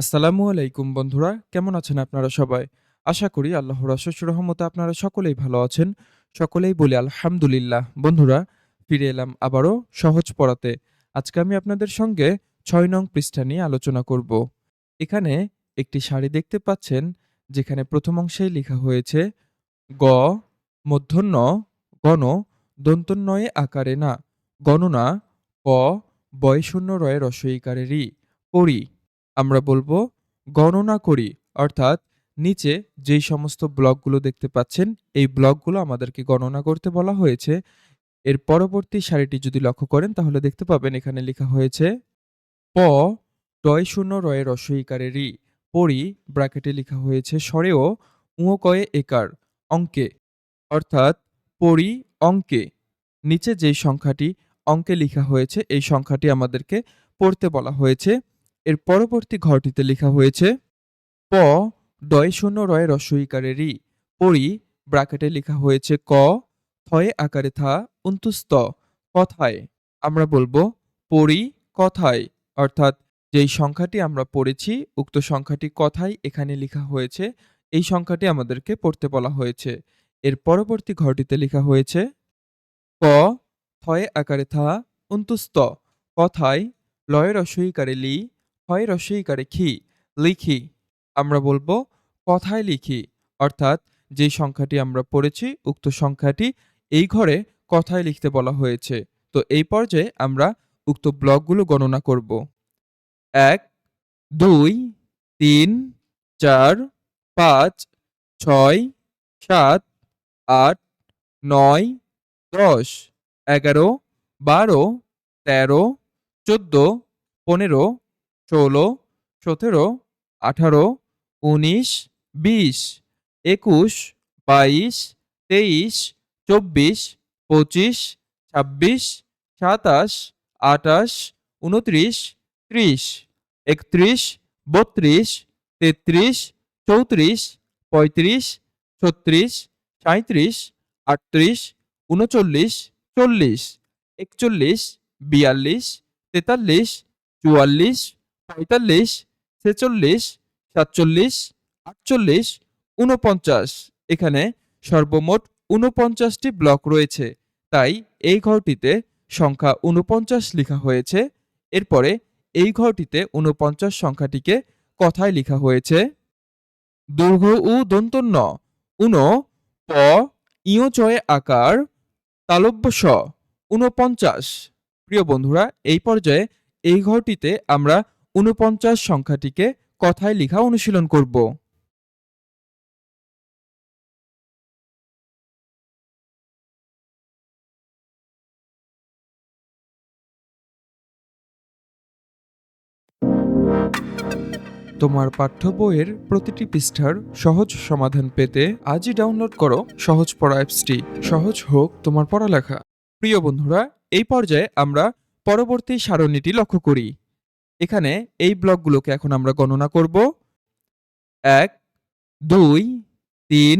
আসসালামু আলাইকুম বন্ধুরা, কেমন আছেন আপনারা সবাই? আশা করি আল্লাহ অশেষ রহমতে আপনারা সকলেই ভালো আছেন। সকলেই বলি আলহামদুলিল্লাহ। বন্ধুরা, ফিরে এলাম আবারও সহজ পড়াতে। আজকে আমি আপনাদের সঙ্গে ছয় নং পৃষ্ঠা নিয়ে আলোচনা করব। এখানে একটি শাড়ি দেখতে পাচ্ছেন, যেখানে প্রথম অংশেই লেখা হয়েছে, গ মধ্যন্য গণ দন্তন্নয়ে আকারে না। গণনা ক বয়শূন্য রয়ে রসইকারে রি আমরা বলব গণনা করি। অর্থাৎ নিচে যেই সমস্ত ব্লকগুলো দেখতে পাচ্ছেন, এই ব্লকগুলো আমাদেরকে গণনা করতে বলা হয়েছে। এর পরবর্তী সারিটি যদি লক্ষ্য করেন, তাহলে দেখতে পাবেন এখানে লেখা হয়েছে, প টয় শূন্য রয়ে রসইকারে রি পরি ব্র্যাকেটে লেখা হয়েছে স্বরেও উঁ কয়ে একার অঙ্কে। অর্থাৎ পরি অঙ্কে। নিচে যেই সংখ্যাটি অঙ্কে লেখা হয়েছে, এই সংখ্যাটি আমাদেরকে পড়তে বলা হয়েছে। এর পরবর্তী ঘরটিতে লেখা হয়েছে, প ডয় শূন্য রয় রস্বইকারে রি পড়ি ব্রাকেটে লেখা হয়েছে, ক থয়ে আকারে থা উন্তুস্ত, কথায়। আমরা বলব, পরি কথায়, অর্থাৎ যেই সংখ্যাটি আমরা পড়েছি, উক্ত সংখ্যাটি কথায় এখানে লেখা হয়েছে, এই সংখ্যাটি আমাদেরকে পড়তে বলা হয়েছে। এর পরবর্তী ঘরটিতে লেখা হয়েছে ক থয়ে আকারে থা উন্তুস্ত, কথায় লয় রসইকারে লি হয় রসইকারে খি লিখি। আমরা বলব, কথায় লিখি। অর্থাৎ যে সংখ্যাটি আমরা পড়েছি, উক্ত সংখ্যাটি এই ঘরে কথায় লিখতে বলা হয়েছে। তো এই পর্যায়ে আমরা উক্ত ব্লকগুলো গণনা করব। এক, দুই, তিন, চার, পাঁচ, ছয়, সাত, আট, নয়, দশ, এগারো, বারো, তেরো, চোদ্দ, পনেরো ষোলো, সতেরো, আঠারো, উনিশ, বিশ, একুশ, বাইশ, তেইশ, চব্বিশ, পঁচিশ, ছাব্বিশ, সাতাশ আটাশ উনত্রিশ, ত্রিশ, একত্রিশ, বত্রিশ, তেত্রিশ, চৌত্রিশ, পঁয়ত্রিশ, ছত্রিশ সাঁত্রিশ আটত্রিশ, উনচল্লিশ, চল্লিশ, একচল্লিশ, বিয়াল্লিশ, তেতাল্লিশ, চুয়াল্লিশ পঁয়তাল্লিশ, ছেচল্লিশ, সাতচল্লিশ, আটচল্লিশ উনপঞ্চাশ এখানে সর্বমোট উনপঞ্চাশটি ব্লক রয়েছে। তাই এই ঘরটিতে সংখ্যা উনপঞ্চাশ লেখা হয়েছে। এরপরে এই ঘরটিতে উনপঞ্চাশ সংখ্যাটিকে কথায় লেখা হয়েছে। দৈর্ঘ্য উ দন্তন্য। উন, প, ইয় চয়ে আকার, তালব্য স উনপঞ্চাশ প্রিয় বন্ধুরা, এই পর্যায়ে এই ঘরটিতে আমরা উনপঞ্চাশ সংখ্যাটিকে কথায় লেখা অনুশীলন করব। তোমার পাঠ্য বইয়ের প্রতিটি পৃষ্ঠার সহজ সমাধান পেতে আজই ডাউনলোড করো সহজ পড়া অ্যাপসটি। সহজ হোক তোমার পড়ালেখা। প্রিয় বন্ধুরা, এই পর্যায়ে আমরা পরবর্তী সারণীটি লক্ষ্য করি। এখানে এই ব্লকগুলোকে এখন আমরা গণনা করব। এক, দুই, তিন,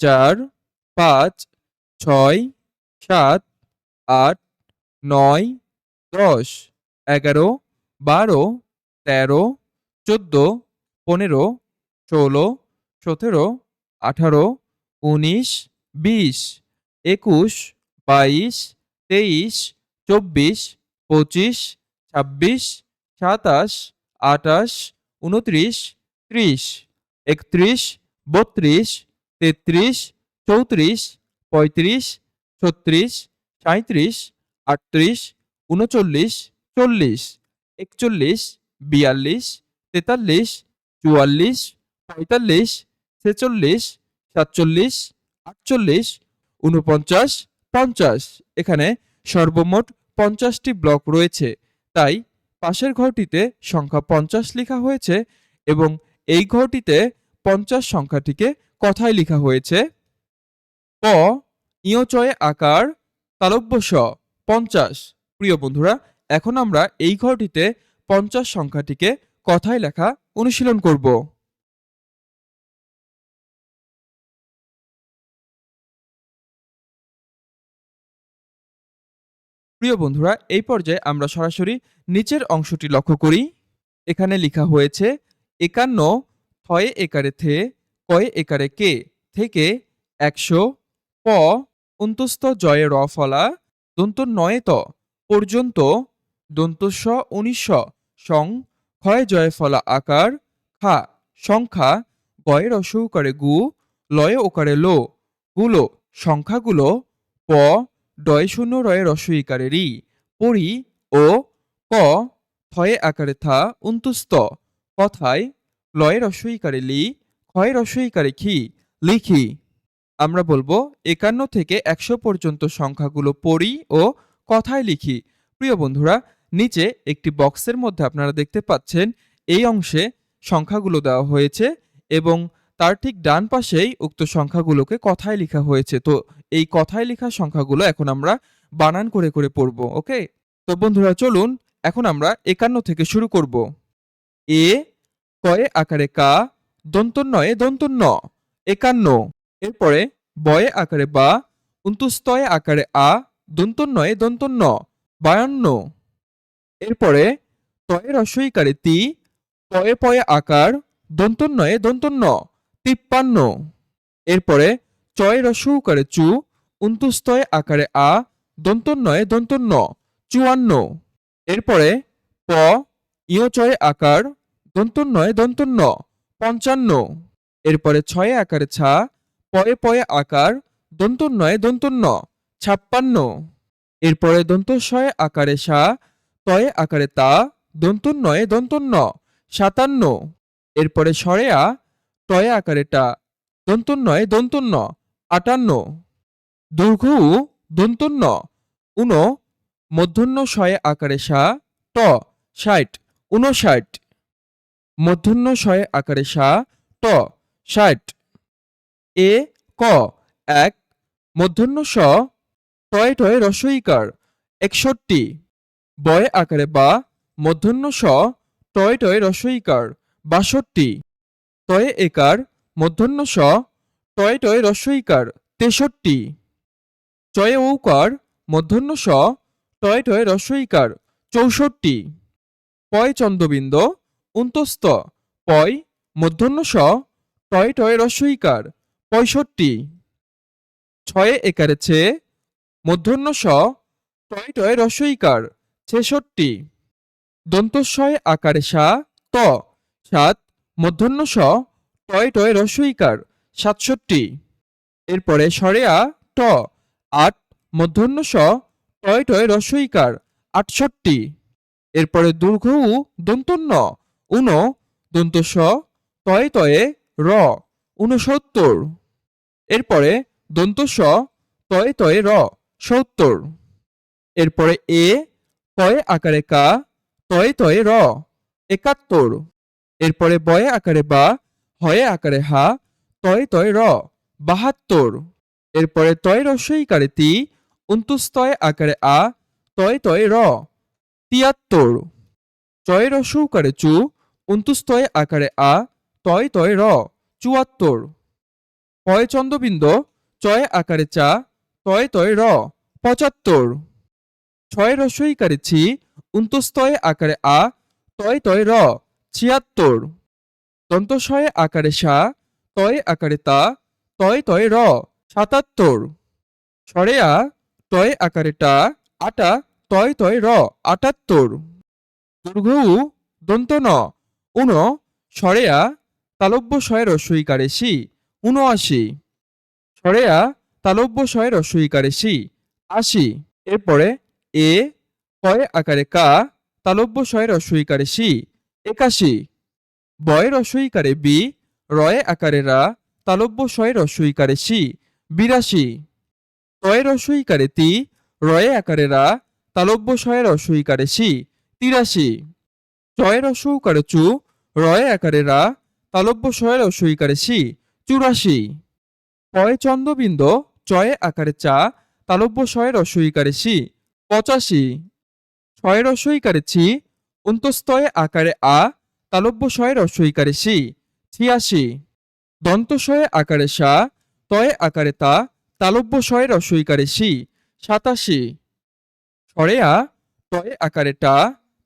চার, পাঁচ, ছয়, সাত, আট, নয়, দশ, এগারো, বারো, তেরো, চোদ্দ, পনেরো, ষোলো, সতেরো, আঠারো, উনিশ, বিশ, একুশ, বাইশ, তেইশ, চব্বিশ, পঁচিশ, ছাব্বিশ সাতাশ আটাশ উনত্রিশ, ত্রিশ, একত্রিশ, বত্রিশ, তেত্রিশ, চৌত্রিশ, পঁয়ত্রিশ, ছত্রিশ সাঁত্রিশ আটত্রিশ, উনচল্লিশ, চল্লিশ, একচল্লিশ, বিয়াল্লিশ, তেতাল্লিশ, চুয়াল্লিশ, পঁয়তাল্লিশ, ছেচল্লিশ, সাতচল্লিশ, আটচল্লিশ উনপঞ্চাশ পঞ্চাশ। এখানে সর্বমোট পঞ্চাশটি ব্লক রয়েছে। তাই পাশের ঘরটিতে সংখ্যা পঞ্চাশ লেখা হয়েছে এবং এই ঘরটিতে পঞ্চাশ সংখ্যাটিকে কথায় লেখা হয়েছে। প ইয়চয়ে আকার, তালব্য স, পঞ্চাশ। প্রিয় বন্ধুরা, এখন আমরা এই ঘরটিতে পঞ্চাশ সংখ্যাটিকে কথায় লেখা অনুশীলন করব। প্রিয় বন্ধুরা, এই পর্যায়ে আমরা সরাসরি নিচের অংশটি লক্ষ্য করি। এখানে লেখা হয়েছে, একান্ন থয়ে একারে থে, কয়ে একারে কে, থেকে একশো প, অন্তস্থ জয়ে র ফলা, দন্ত নয়ে ত, পর্যন্ত দন্তস্ব উনিশ সং ক্ষয় জয় ফলা আকার, খা, সংখ্যা, গয়ের অসৌকারে গু, লয়ে ওকারে লো, গুলো, সংখ্যাগুলো, প ডয় শূন্য রয়ের রসইকারে রি পড়ি ও ক থয়ে আকারে থা উন্তুস্ত। কথায় লয়ের রসইকারে লি, ক্ষয় রসইকারে খি, লিখি। আমরা বলব একান্ন থেকে একশো পর্যন্ত সংখ্যাগুলো পড়ি ও কথায় লিখি। প্রিয় বন্ধুরা, নিচে একটি বক্সের মধ্যে আপনারা দেখতে পাচ্ছেন, এই অংশে সংখ্যাগুলো দেওয়া হয়েছে এবং তার ঠিক ডান পাশেই উক্ত সংখ্যাগুলোকে কথায় লেখা হয়েছে। তো এই কথায় লেখা সংখ্যাগুলো এখন আমরা বানান করে করে পড়ব ওকে তো বন্ধুরা, চলুন এখন আমরা একান্ন থেকে শুরু করব। এ, কয়ে আকারে কা, দন্তন্নয়ে দন্তন্য একান্ন। এরপরে বয়ে আকারে বা, উন্তুস্তয়ে আকারে আ, দন্তন্নয়ে দন্তন্য বায়ান্ন। এরপরে তয়ে রসইকারে তি পয়ে পয়ে আকার, দন্তন্নয়ে দন্তন্য তিপ্পান্ন। এরপরে চয় রসৌকারে চু, উন্তুস্তয়ে আকারে আ দন্তন্নয়ে দন্তন্য চুয়ান্ন। এরপরে প ইয় চয়ে আকার দন্তন্নয়ে দন্তন্য পঞ্চান্ন। এরপরে ছয়ে আকারে ছা, পয়ে পয়ে আকার দন্তন্নয়ে দন্তন্য ছাপ্পান্ন। এরপরে দন্তস্বয়ে আকারে সা, তয়ে আকারে তা দন্তন্নয়ে দন্তন্য সাতান্ন। এরপরে সরেয়া টয়ে আকারে টা দন্তন্নয়ে দন্তন্য আটান্ন। দীর্ঘ উ দন্তন্য উন মধ্যন্য শয়ে আকারে সা, ট। ষাট। উনষাট। মধ্যন্য শয়ে আকারে সা, ট। ষাট। এ, ক। এক। মধ্যন্য স টয়ে টয়ে রসইকার। একষট্টি। বয়ে আকারে বা। মধ্যন্য স টয়ে টয়ে রসইকার। বাষট্টি। তয়ে একার মধ্যন্য স টয়ে টয়ে রস্বইকার তেষট্টি। চয়ে ঔকার মধ্যন্য স টয়ে টয়ে রস্বইকার চৌষট্টি। পয় চন্দ্রবিন্দ উন্তস্ত পয় মধ্যন্য স টয়ে টয়ে রস্বইকার পঁয়ষট্টি। ছয়ে একারে ছে মধ্যন্য স টয়ে টয়ে রস্বইকার ছেষট্টি। দন্তস্বয়ে আকারে সা, ত। সাত মধ্যন্য স টয় টয় রস্বইকার সাতষট্টি। এরপরে সরেয়া, ট, আট। মধ্যন্য স টয় টয় রস্বইকার আটষট্টি। এরপরে দীর্ঘ উ, দন্তন্য, উন, দন্ত স তয়ে তয়ে র উনসত্তর এরপরে দন্ত স তয়ে তয়ে র, সত্তর। এরপরে এ কয়ে আকারে কা তয়ে তয়ে র, একাত্তর। এরপরে বয়ে আকারে বা, হয়ে আকারে হা, তয় তয় র, বাহাত্তর। এরপরে তয় রস্বইকারে তি, উন্তুস্তয় আকারে আ, তয় তয় র, তিয়াত্তর। চয় রস্যকারে চু, উন্তুস্তয় আকারে আ, তয় তয় র, চুয়াত্তর। পয় চন্দ্রবিন্দ চয় আকারে চা, তয় তয় র, পঁচাত্তর। ছয় রস্বইকারে ছি, উন্তুস্তয় আকারে আ, তয় তয় র ছিয়াত্তর। দন্তস্বয়ে আকারে সা, তয় আকারে তা, তয় তয় র, সাতাত্তর। সরেয়া, তয় আকারে টা, আটা, তয় তয় র, আটাত্তর। দুর্ঘ উ দন্ত ন, উন, সরেয়া তালব্য শয়ের রস্বইকারে সি, উনআশি। সরেয়া তালব্য শয়ের রস্বইকারে সি, আশি। এরপরে এ কয় আকারে কা তালব্য শয়ের রস্বইকারে সি একাশি। বয় রস্বইকারে বি, রয়ে আকারে রা, তালব্য শয়ে রস্বইকারে সি, বিরাশি। তয়ে রস্বইকারে তি, রয়ে আকারে রা, তালব্য শয়ে রস্বইকারে সি, তিরাশি। চয়ে রস্বইকারে চু, রয়ে আকারে রা, তালব্য শয়ে রস্বইকারে সি, চুরাশি। পয়ে চন্দ্রবিন্দ, চয়ে আকারে চা, তালব্য শয়ে রস্বইকারে সি, পঁচাশি। ছয় রস্বইকারে ছি অন্তস্তয়ে আকারে আ তালব্য শয়ে রস্বইকারে সি, ছিয়াশি। দন্তশয়ে আকারে সা, তয়ে আকারে তা তালব্য শয়ে রস্বইকারে সি, সাতাশি। সরেয়া তয়ে আকারে টা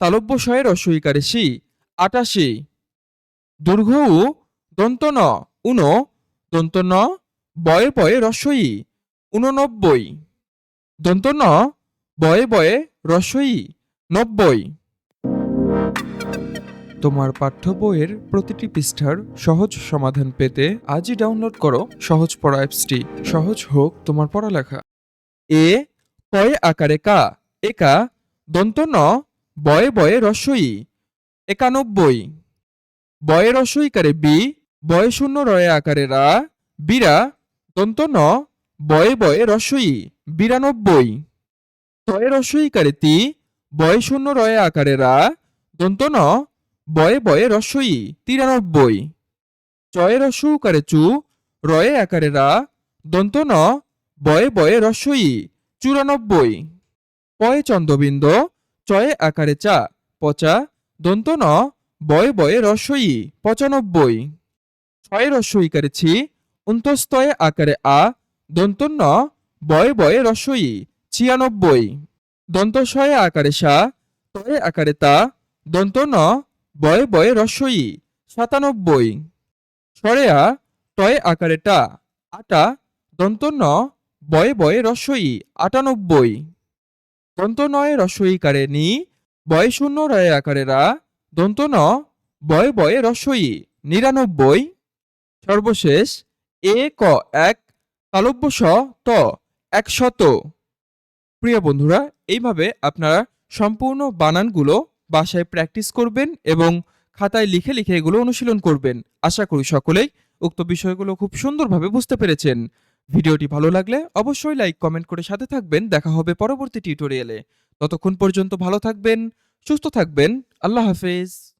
তালব্য শয়ে রস্বইকারে সি, আটাশি। দীর্ঘ উ, দন্ত ন, উন, দন্ত ন, বয়ে বয়ে রস্বই উননব্বই। দন্ত ন, বয়ে বয়ে রস্বই নব্বই। তোমার পাঠ্য বইয়ের প্রতিটি পৃষ্ঠার সহজ সমাধান পেতে আজই ডাউনলোড করো সহজ পড়া অ্যাপসটি। সহজ হোক তোমার পড়ালেখা। এ কয় আকারে কা। একা দন্ত ন, বয়ে বয়ে রস্বই একানব্বই। বয়ে রস্বইকারে বি, বয়ে শূন্য রয়ে আকারে রা। বিরা, দন্ত ন, বয়ে বয়ে রস্বই বিরানব্বই। তয়ে রস্বইকারে তি, বয়ে শূন্য রয়ে আকারে রা। দন্ত ন বয়ে বয়ে রস্বই তিরানব্বই। চয়ে রসু রস্যউকারে চু, রয়ে আকারে রা। দন্ত ন, বয়ে বয়ে রস্বই চুরানব্বই। পয়ে চন্দ্রবিন্দ, চয়ে আকারে চা, পচা। দন্ত ন, বয়ে বয়ে রস্বই পঁচানব্বই। ছয় রস্বইকারে ছি অন্তস্তয়ে আকারে আ। দন্ত ন, বয়ে বয়ে রস্বই ছিয়ানব্বই। দন্তস্বয়ে আকারে সা, তয়ে আকারে তা। দন্ত ন বয়ে বয়ে রস্বই সাতানব্বই। সরেয়া, টয়ে আকারে টা আটা দন্ত ন বয়ে বয়ে রস্বই আটানব্বই। দন্ত নয় নয়ে রস্বইকারে নি, বয়ে শূন্য রয়ে আকারে রা দন্ত ন বয়ে বয়ে রস্বই নিরানব্বই। সর্বশেষ, এ, ক, এক তালব্য স ত, একশত। প্রিয় বন্ধুরা, এইভাবে আপনারা সম্পূর্ণ বানানগুলো বাসায় প্র্যাকটিস করবেন এবং খাতায় লিখে লিখে এগুলো অনুশীলন করবেন। আশা করি সকলেই উক্ত বিষয়গুলো খুব সুন্দরভাবে বুঝতে পেরেছেন। ভিডিওটি ভালো লাগলে অবশ্যই লাইক কমেন্ট করে সাথে থাকবেন। দেখা হবে পরবর্তী টিউটোরিয়ালে ততক্ষণ পর্যন্ত ভালো থাকবেন, সুস্থ থাকবেন। আল্লাহ হাফেজ।